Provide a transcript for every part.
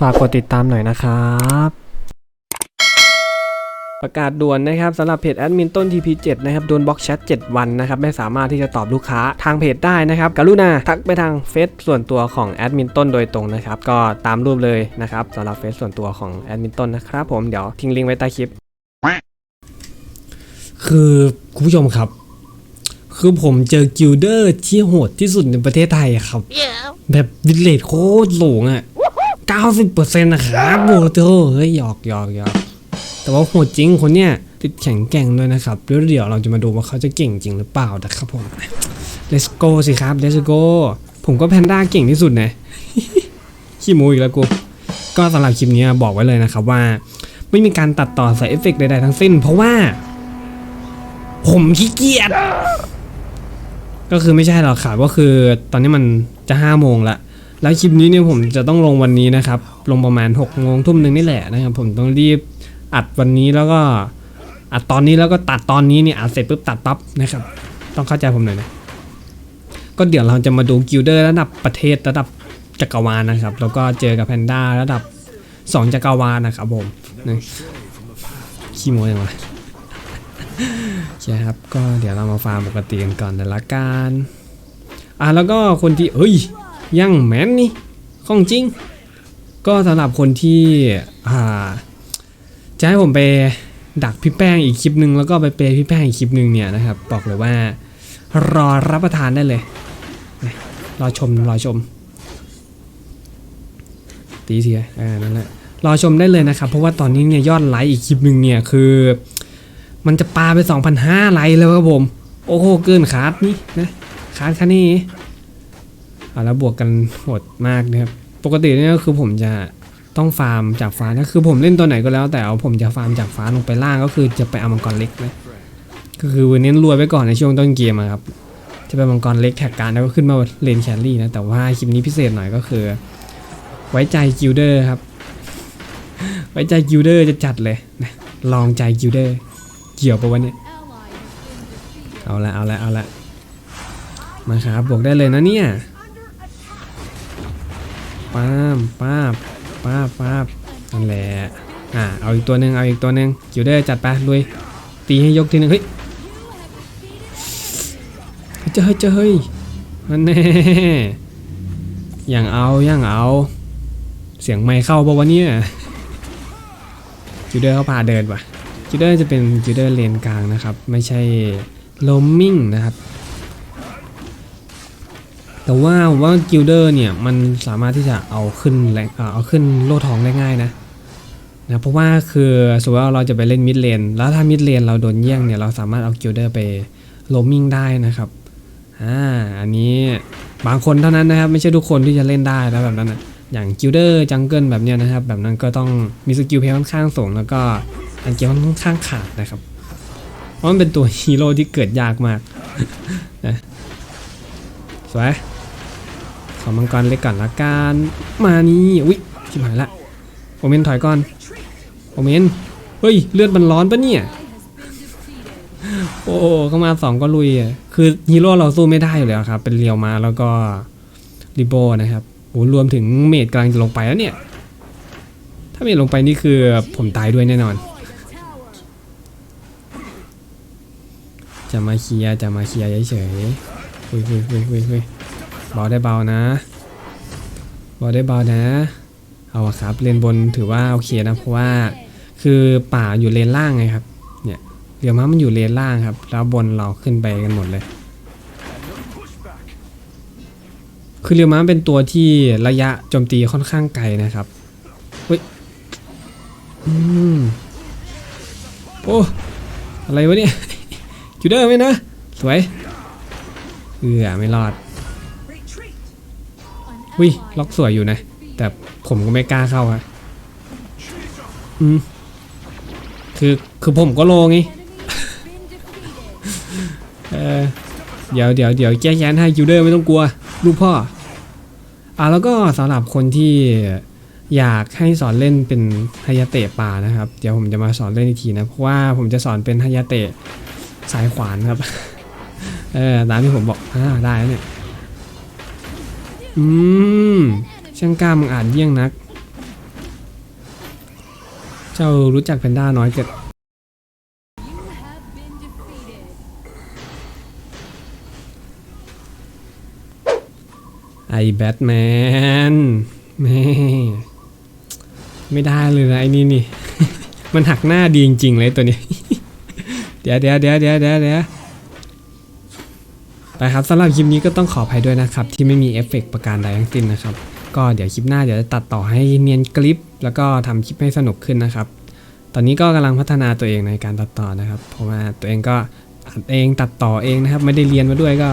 ฝากกดติดตามหน่อยนะครับประกาศด่วนนะครับสำหรับเพจแอดมินต้น TP7 นะครับโดนบล็อกแชท 7 วันนะครับไม่สามารถที่จะตอบลูกค้าทางเพจได้นะครับกรุณาทักไปทางเฟซส่วนตัวของแอดมินต้นโดยตรงนะครับก็ตามรูปเลยนะครับสำหรับเฟซส่วนตัวของแอดมินต้นนะครับผมเดี๋ยวทิ้งลิงก์ไว้ใต้คลิป คือคุณผู้ชมครับ คือผมเจอกิลเดอร์ที่โหดที่สุดในประเทศไทยอะครับ แบบวิลเลจโคตรสูงอะ 90%นะครับโอ้โหเฮ้ยหยอกหยอกหยอกแต่ว่าโหดจริงคนเนี้ยติดแข็งแกร่งด้วยนะครับเดี๋ยวเราจะมาดูว่าเขาจะเก่งจริงหรือเปล่านะครับผม let's go สิครับ let's go ผมก็แพนด้าเก่งที่สุดนะขี้โมูอีกแล้วกูก็สำหรับคลิปนี้บอกไว้เลยนะครับว่า ไม่มีการตัดต่อใส่เอฟเฟกต์ใดๆทั้งสิ้น เพราะว่า ผมขี้เกียจก็คือไม่ใช่หรอกครับก็คือตอนนี้มันจะห้าโมงละ แล้วคลิปนี้เนี่ยผมจะต้องลงวันนี้นะครับ ลงประมาณ6กโมงทุ่มหนึ่งนี่แหละนะครับ ผมต้องรีบอัดวันนี้แล้วก็อัดตอนนี้แล้วก็ตัดตอนนี้เนี่ยอัดเสร็จปุ๊บตัดปั๊บนะครับ ต้องเข้าใจผมหน่อยนะก็เดี๋ยวเราจะมาดูกิลเดอร์ระดับประเทศระดับจักรวาลนะครับ แล้วก็เจอกับแพนด้าระดับ 2 จักรวาลนะครับผมนี่ขี้โม้ยังวะใช่ครับ ก็เดี๋ยวเรามาฟาร์มปกติกันก่อนแต่ละการอะแล้วก็คนที่เอ้ย ยังแมนนี่ของจริง ก็สำหรับคนที่าจะให้ผมไปดักพี่แป้งอีกคลิปหนึ่งแล้วก็ไปเปย์พี่แป้งอีกคลิปหนึ่งเนี่ยนะครับ บอกเลยว่ารอรับประทานได้เลย รอชมรอชม ตีเสียอ่านั่นแหละรอชมได้เลยนะครับ เพราะว่าตอนนี้เนี่ยยอดไลค์อีกคลิปหนึ่งเนี่ยคือ มันจะปาไป 2,500ไลค์แล้วครับผม โอ้โหเกินคาดนี่นะคาดค่นี้ แล้วบวกกันโหดมากนะครับปกติเนี่ยก็คือผมจะต้องฟาร์มจากฟ้านะคือผมเล่นตัวไหนก็แล้ว แต่เอาผมจะฟาร์มจากฟ้าลงไปล่างก็คือจะไปเอามังกรเล็กนะก็คือเน้นรวยไว้ก่อนในช่วงต้นเกมครับจะไปมังกรเล็กแท็กการแล้วก็ขึ้นมาเลนแครี่นะแต่ว่าคลิปนี้พิเศษหน่อยก็คือ ไว้ใจกิลเดอร์ครับ ไว้ใจกิลเดอร์จะจัดเลยนะลองใจกิลเดอร์เกี่ยวปะวะเนี่ยเอาละเอาละเอาละมาครับบวกได้เลยนะเนี่ย ป้ามป้าบป้าบป้าบนั่นแหละอ่าเอาอีกตัวหนึ่งเอาอีกตัวหนึ่งกิลเดอร์จัดไปลุยตีให้ยกทีหนึงเฮ้ยเฮ้ยเจ้เฮ้ยเจ้เฮ้ยนั่นแน่อย่างเอาอย่างเอา เสียงไม่เข้าปะวะเนี่ยกิลเดอร์เขาพาเดินว่ะจิเดอร์จะเป็นจิเดอร์เลนกลางนะครับ ไม่ใช่โลมมิ่งนะครับ แต่ว่าผมว่ากิลเดอร์เนี่ยมันสามารถที่จะเอาขึ้นแรงอ่าเอาขึ้นโล่ทองได้ง่ายนะนะเพราะว่าคือสมมติว่าเราจะไปเล่นมิดเลนแล้วถ้ามิดเลนเราโดนแย่งเนี่ยเราสามารถเอากิลเดอร์ไปโลมมิ่งได้นะครับอ่าอันนี้บางคนเท่านั้นนะครับ ไม่ใช่ทุกคนที่จะเล่นได้แล้วแบบนั้นนะอย่างกิลเดอร์จังเกิลแบบเนี้ยนะครับ แบบนั้นก็ต้องมีสกิลเพลย์ค่อนข้างสูงแล้วก็อันเกมมันค่อนข้างขาดนะครับเพราะมันเป็นตัวฮีโร่ที่เกิดยากมากนะสวย ขอมังกรเล็กก่อนละกันมานี่อุ้ยชิบหายละโอเมนถอยก่อนโอเมนเฮ้ยเลือดมันร้อนปะเนี่ยโอ้เข้ามาสองก็ลุยอะคือฮีโร่เราสู้ไม่ได้อยู่แล้วครับ เป็นเรียวมาแล้วก็ริโบนะครับโอ้รวมถึงเมดกลังจะลงไปแล้วเนี่ย ถ้าเมดลงไปนี่คือผมตายด้วยแน่นอน จะมาเคลียจะมาเคลียเฉยๆคุยคุยคุยคุยคุย เบาได้เบานะเบาได้เบานะ เอาครับเลนบนถือว่าโอเคนะเพราะว่าคือป่าอยู่เลนล่างไงครับ เนี่ยเรือม้ามันอยู่เลนล่างครับ แล้วบนเราขึ้นไปกันหมดเลย คือเรือม้าเป็นตัวที่ระยะโจมตีค่อนข้างไกลนะครับเฮ้ยอืมโอ้อะไรวะเนี่ยจูเดอร์ไหมนะ สวยเอือไม่รอด วิล็อกสวยอยู่นะ แต่ผมก็ไม่กล้าเข้าอะอืมคือคือผมก็โลงไงเออเดี๋ยวเดี๋ยวเดี๋ยวแก้แค้นให้จูเดอร์ไม่ต้องกลัว ลูกพ่อ อะแล้วก็สำหรับคนที่อยากให้สอนเล่นเป็นฮายาเตะป่านะครับ เดี๋ยวผมจะมาสอนเล่นอีกทีนะ เพราะว่าผมจะสอนเป็นฮายาเตะสายขวานครับ เออตามที่ผมบอกอ่าได้แล้วเนี่ย อืมช่างกล้ามึงอ่านเยี่ยงนัก เจ้ารู้จักแพนด้าน้อยเกิดไอ้แบทแมนแม่ไม่ได้เลยนะไอ้นี่นี่ มันหักหน้าดีจริงๆเลยตัวนี้ เดี๋ยวเดี๋ยวเดี๋ยวเดี๋ยวเดี๋ยว นะครับสำหรับคลิปนี้ก็ต้องขออภัยด้วยนะครับ ที่ไม่มีเอฟเฟกต์ประการใดทั้งสิ้นนะครับ ก็เดี๋ยวคลิปหน้าเดี๋ยวจะตัดต่อให้เนียนกลิป แล้วก็ทำคลิปให้สนุกขึ้นนะครับ ตอนนี้ก็กำลังพัฒนาตัวเองในการตัดต่อนะครับ เพราะว่าตัวเองก็อัดเองตัดต่อเองนะครับ ไม่ได้เรียนมาด้วยก็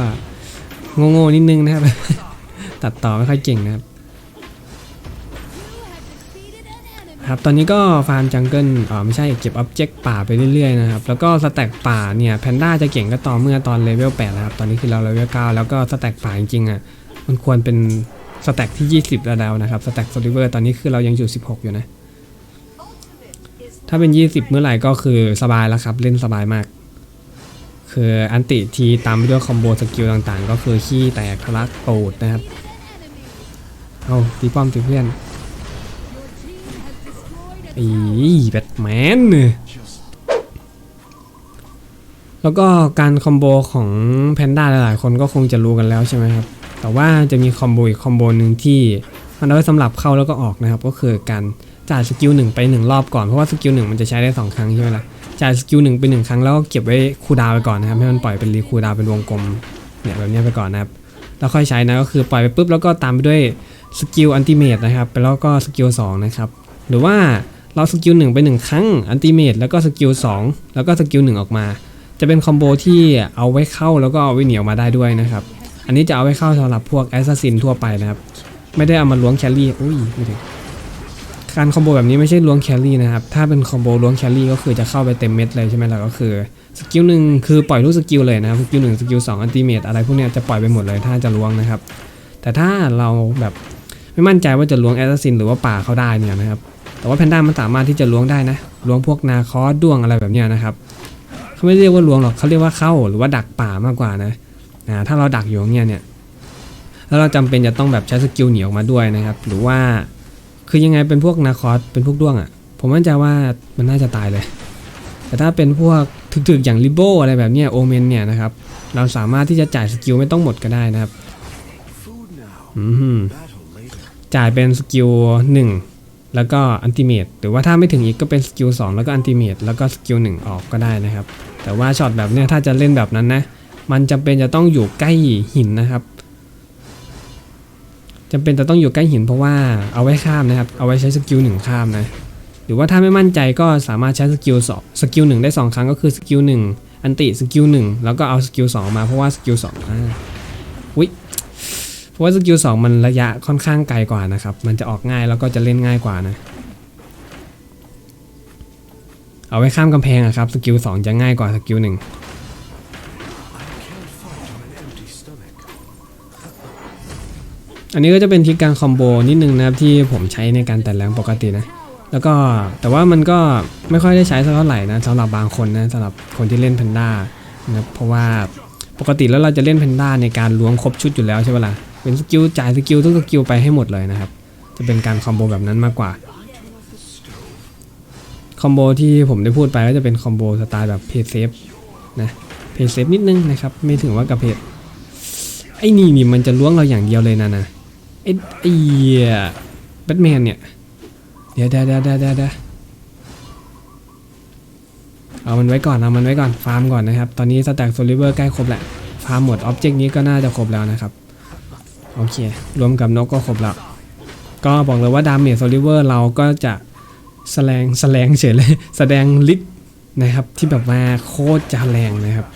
โง่ๆนิดนึงนะครับ ตัดต่อไม่ค่อยเก่งนะครับ ครับตอนนี้ก็ฟาร์มจังเกิลเออไม่ใช่เก็บอ็อบเจกต์ป่าไปเรื่อยๆนะครับแล้วก็สแต็กป่าเนี่ยแพนด้าจะเก่งก็ต่อเมื่อตอนเลเวล8นะครับตอนนี้คือเราเลเวล9แล้วก็สแต็กป่าจริงๆอะมันควรเป็นสแต็กที่ 20แล้วนะครับสแต็กโซลิเวอร์ตอนนี้คือเรายังอยู่16 อยู่นะ ถ้าเป็น 20 เมื่อไหร่ก็คือสบายแล้วครับ เล่นสบายมาก คืออันติทีตามด้วยคอมโบสกิลต่างๆ ก็คือขี้แตกทะลักโกรธนะครับ เอาตีป้อมตีเพื่อน อีแบทแมนแล้วก็การคอมโบของแพนด้าหลายๆ คนก็คงจะรู้กันแล้วใช่ไหมครับ แต่ว่าจะมีคอมโบอีกคอมโบหนึ่งที่มันเอาไว้สำหรับเข้าแล้วก็ออกนะครับ ก็คือการจ่ายสกิลหนึ่งไปหนึ่งรอบก่อน เพราะว่าสกิลหนึ่งมันจะใช้ได้สองครั้งใช่ไหมล่ะ จ่ายสกิลหนึ่งไปหนึ่งครั้งแล้วก็เก็บไว้คูดาวไปก่อนนะครับ ให้มันปล่อยเป็นรีคูดาวเป็นวงกลมเนี่ยแบบนี้ไปก่อนนะครับ แล้วค่อยใช้นะก็คือปล่อยไปปุ๊บแล้วก็ตามไปด้วยสกิลอันติเมตนะครับแล้วก็สกิลสองนะครับ หรือว่า เราสกิลหนึ่งไปหนึ่งครั้งอันติเมตแล้วก็สกิลสองแล้วก็สกิลหนึ่งออกมา จะเป็นคอมโบที่เอาไว้เข้าแล้วก็เอาไว้เหนียวมาได้ด้วยนะครับ อันนี้จะเอาไว้เข้าสำหรับพวกแอสซัสซินทั่วไปนะครับ ไม่ได้เอามาล้วงแคลรี่อุ้ยไม่ถึงการคอมโบแบบนี้ไม่ใช่ล้วงแคลรี่นะครับ ถ้าเป็นคอมโบล้วงแคลรี่ก็คือจะเข้าไปเต็มเม็ดเลยใช่ไหมล่ะก็คือสกิลหนึ่งคือปล่อยทุกสกิลเลยนะครับสกิลหนึ่งสกิลสองอันติเมตอะไรพวกเนี้ยจะปล่อยไปหมดเลยถ้าจะล้วงนะครับ แต่ถ้าเราแบบไม่มั่นใจว่าจะล้วงแอสซัสซินหรือว่าป่าเขาได้เนี่ยนะครับ แต่ว่าแพนด้ามันสามารถที่จะล้วงได้นะล้วงพวกนาคอสด้วงอะไรแบบนี้นะครับเขาไม่เรียกว่าล้วงหรอกเขาเรียกว่าเข้าหรือว่าดักป่ามากกว่านะอ่าถ้าเราดักอยู่างเงี้ยเนี่ยแล้วเราจำเป็นจะต้องแบบใช้สกิลหนีออกมาด้วยนะครับ หรือว่าคือยังไงเป็นพวกนาคอสเป็นพวกด้วงอะ่ะ ผมมั่นใจว่ามันน่าจะตายเลย แต่ถ้าเป็นพวกถึกๆอย่างลิโบอะไรแบบเนี้ยโอเมนเนี่ยนะครับเราสามารถที่จะจ่ายสกิลไม่ต้องหมดก็ได้นะครับจ่ายเป็นสกิลหนึ่ง แล้วก็อันติเมตหรือว่าถ้าไม่ถึงอีกก็เป็นสกิล2แล้วก็อันติเมตแล้วก็สกิล1ออกก็ได้นะครับ แต่ว่าช็อตแบบเนี้ยถ้าจะเล่นแบบนั้นนะ มันจำเป็นจะต้องอยู่ใกล้หินนะครับจำเป็นจะต้องอยู่ใกล้หินเพราะว่าเอาไว้ข้ามนะครับ เอาไว้ใช้สกิล1ข้ามนะ หรือว่าถ้าไม่มั่นใจก็สามารถใช้สกิล2สกิล1ได้ 2 ครั้งก็คือสกิล1อันติสกิล1แล้วก็เอาสกิล2มาเพราะว่าสกิล2อ่าอุ๊ย เพราะว่าสกิลสองมันระยะค่อนข้างไกลกว่านะครับ มันจะออกง่ายแล้วก็จะเล่นง่ายกว่านะ เอาไว้ข้ามกำแพงอะครับสกิลสองจะง่ายกว่าสกิลหนึ่งอันนี้ก็จะเป็นทิกการคอมโบนิดนึงนะครับที่ผมใช้ในการแต่แรงปกตินะ แล้วก็แต่ว่ามันก็ไม่ค่อยได้ใช้สักเท่าไหร่นะสำหรับบางคนนะสำหรับคนที่เล่นแพนด้านะเพราะว่าปกติแล้วเราจะเล่นแพนด้าในการล้วงครบชุดอยู่แล้วใช่ไหมล่ะ เป็นสกิลจ่ายสกิลทุกสกิลไปให้หมดเลยนะครับ จะเป็นการคอมโบแบบนั้นมากกว่า คอมโบที่ผมได้พูดไปก็จะเป็นคอมโบสไตล์แบบเพย์เซฟนะเพย์เซฟนิดนึงนะครับ ไม่ถึงว่ากับเพย์ไอ้นี่นี่มันจะล้วงเราอย่างเดียวเลยนะนะไอ้ไอ้แบทแมนเนี่ยเดี๋ยวเดี๋ยวเดี๋ยวเดี๋ยวเดี๋ยวเดี๋ยวเอามันไว้ก่อนเอามันไว้ก่อนฟาร์มก่อนนะครับ ตอนนี้สแต็กโซลิเวอร์ใกล้ครบแหละ ฟาร์มหมดออบเจกต์นี้ก็น่าจะครบแล้วนะครับ โอเค รวมกับนกก็ครบแล้ว ก็บอกเลยว่าดาเมจโซลิเวอร์เราก็จะแสดงแสดงเฉยเลย แสดงฤทธิ์นะครับ ที่แบบว่าโคตรจะแรงนะครับ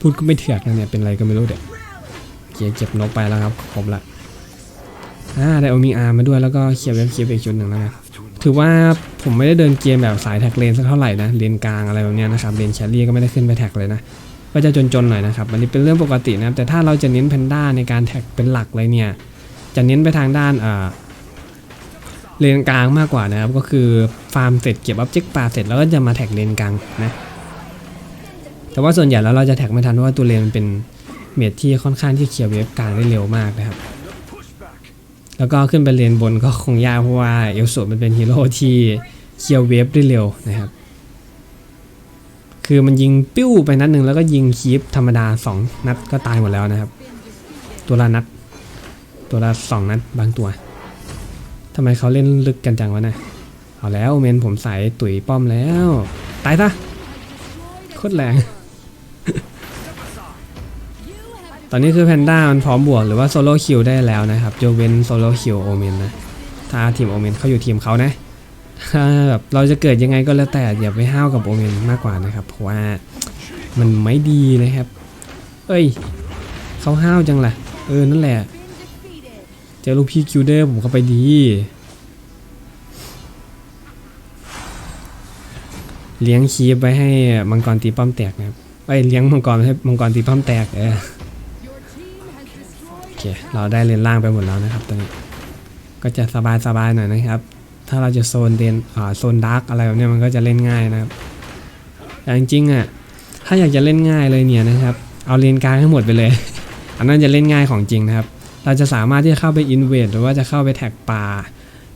พูดก็ไม่เถื่อนนะเนี่ย เป็นอะไรก็ไม่รู้เด็กเกียเก็บนกไปแล้วครับครบละอ่าได้โอมีอาร์มาด้วยแล้วก็เคลียร์เว็บเคลียร์อีกชุดหนึ่งแล้วนะถือว่าผมไม่ได้เดินเกมแบบสายแท็กเลนสักเท่าไหร่นะเลนกลางอะไรแบบเนี้ยนะครับเลนแครี่ก็ไม่ได้ขึ้นไปแท็กเลยนะ ก็จะจนๆหน่อยนะครับอันนี้เป็นเรื่องปกตินะครับแต่ถ้าเราจะเน้นแพนด้าในการแท็กเป็นหลักเลยเนี่ยจะเน้นไปทางด้านเลนกลางมากกว่านะครับก็คือฟาร์มเสร็จเก็บอ็อบเจกต์ปลาเสร็จแล้วก็จะมาแท็กเลนกลางนะแต่ว่าส่วนใหญ่แล้วเราจะแท็กไม่ทันเพราะว่าตัวเลนมันเป็นเมจที่ค่อนข้างที่เคลียร์เวฟกลางได้เร็วมากนะครับ แล้วก็ขึ้นไปเลนบนก็คงยากเพราะว่าเอลสูมันเป็นฮีโร่ที่เคลียร์เวฟได้เร็วนะครับ คือมันยิงปิ้วไปนัดหนึ่งแล้วก็ยิงคีปธรรมดา 2 นัดก็ตายหมดแล้วนะครับ ตัวละนัด ตัวละสองนัดบางตัวทำไมเขาเล่นลึกกันจังวะนะเอาแล้วเมนผมใส่ตุ๋ยป้อมแล้ว ตายซะโคตรแรง ตอนนี้คือแพนด้ามันพร้อมบวกหรือว่าโซโล่คิวได้แล้วนะครับโยเวนโซโล่คิวโอเมนนะ ถ้าทีมโอเมนเขาอยู่ทีมเขานะ ถ้าแบบเราจะเกิดยังไงก็แล้วแต่อย่าไปห้าวกับโอเมนมากกว่านะครับ เพราะว่ามันไม่ดีนะครับ เอ้ยเขาห้าวจังล่ะเออนั่นแหละเจอลูกพี่คิวเดอร์ผมเข้าไปดีเลี้ยงคีบไว้ให้มังกรตีป้อมแตกนะครับไอ้ยเลี้ยงมังกรให้มังกรตีป้อมแตกเออโอเคเราได้เลนล่างไปหมดแล้วนะครับตอนนี้ก็จะสบายสบายๆหน่อยนะครับ ถ้าเราจะโซนเดนอ่าโซนดาร์กอะไรแบบนี้มันก็จะเล่นง่ายนะครับแต่จริงๆอะถ้าอยากจะเล่นง่ายเลยเนี่ยนะครับ เอาเลนกลางให้หมดไปเลย อันนั้นจะเล่นง่ายของจริงนะครับ เราจะสามารถที่จะเข้าไปอินเวดหรือว่าจะเข้าไปแท็กป่า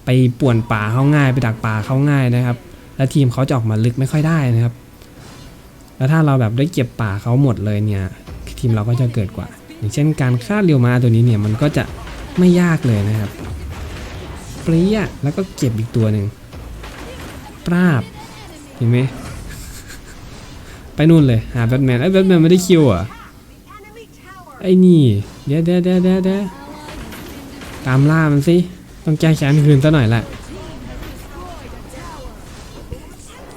ไปป่วนป่าเข้าง่าย ไปดักป่าเข้าง่ายนะครับ แล้วทีมเขาจะออกมาลึกไม่ค่อยได้นะครับ แล้วถ้าเราแบบได้เก็บป่าเขาหมดเลยเนี่ย ทีมเราก็จะเกิดกว่า อย่างเช่นการฆ่าเรียวมาตัวนี้เนี่ยมันก็จะไม่ยากเลยนะครับ เปรี้ยแล้วก็เก็บอีกตัวหนึ่งปราบเห็นไหมไปนู่นเลยหาแบทแมนไอ้แบทแมนไม่ได้คิวอะไอ้นี่เดี๋ยวเดี๋ยวเดี๋ยวเดี๋ยวเดี๋ยวตามล่ามันสิต้องแก้แค้นคืนซะหน่อยแหละ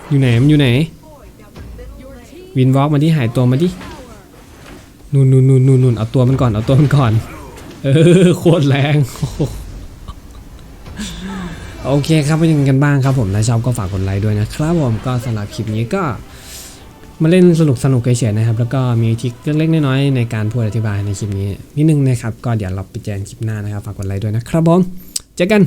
อยู่ไหนมันอยู่ไหนวินวอล์กมาที่หายตัวมาดินู่นู่นนู่นนู่นนู่นเอาตัวมันก่อนเอาตัวมันก่อน เออโคตรแรงโโอเคครับเป็นยังไงกันบ้างครับผมถ้าชอบก็ฝากกดไลค์ด้วยนะครับผมก็สำหรับคลิปนี้ก็มาเล่นสนุกสนุกเฉยๆนะครับ แล้วก็มีทิคเล็กๆน้อยๆในการพูดอธิบายในคลิปนี้นิดนึงนะครับ ก็เดี๋ยวเราไปเจอกันคลิปหน้านะครับ ฝากกดไลค์ด้วยนะครับผม เจอกัน